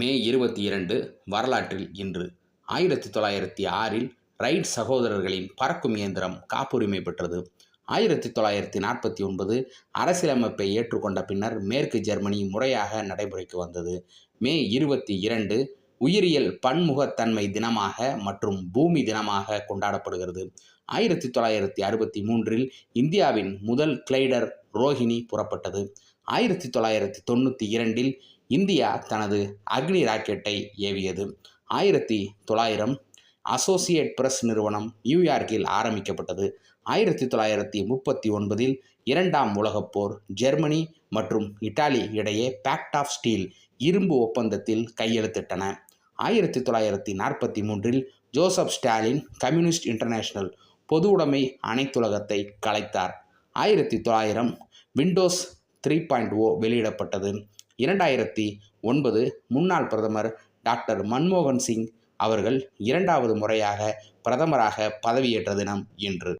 மே இருபத்தி இரண்டு வரலாற்றில் இன்று. ஆயிரத்தி தொள்ளாயிரத்தி ஆறில் ரைட் சகோதரர்களின் பறக்கும் இயந்திரம் காப்புரிமை பெற்றது. ஆயிரத்தி தொள்ளாயிரத்தி நாற்பத்தி ஒன்பது அரசியலமைப்பை ஏற்றுக்கொண்ட பின்னர் மேற்கு ஜெர்மனி முறையாக நடைமுறைக்கு வந்தது. மே இருபத்தி இரண்டு உயிரியல் பன்முகத்தன்மை தினமாக மற்றும் பூமி தினமாக கொண்டாடப்படுகிறது. ஆயிரத்தி தொள்ளாயிரத்தி அறுபத்தி மூன்றில் இந்தியாவின் முதல் கிளைடர் ரோஹிணி புறப்பட்டது. ஆயிரத்தி தொள்ளாயிரத்தி தொண்ணூற்றி இரண்டில் இந்தியா தனது அக்னி ராக்கெட்டை ஏவியது. ஆயிரத்தி தொள்ளாயிரம் அசோசியேட் பிரஸ் நிறுவனம் நியூயார்க்கில் ஆரம்பிக்கப்பட்டது. ஆயிரத்தி தொள்ளாயிரத்தி முப்பத்தி ஒன்பதில் இரண்டாம் உலகப் போர் ஜெர்மனி மற்றும் இத்தாலி இடையே பேக்ட் ஆஃப் ஸ்டீல் இரும்பு ஒப்பந்தத்தில் கையெழுத்திட்டன. ஆயிரத்தி தொள்ளாயிரத்தி நாற்பத்தி மூன்றில் ஜோசப் ஸ்டாலின் கம்யூனிஸ்ட் இன்டர்நேஷனல் பொது உடைமை அனைத்துலகத்தை கலைத்தார். ஆயிரத்தி தொள்ளாயிரம் விண்டோஸ் த்ரீ பாயிண்ட் ஓ வெளியிடப்பட்டது. இரண்டாயிரத்தி ஒன்பது முன்னாள் பிரதமர் டாக்டர் மன்மோகன் சிங் அவர்கள் இரண்டாவது முறையாக பிரதமராக பதவியேற்ற தினம் இன்று.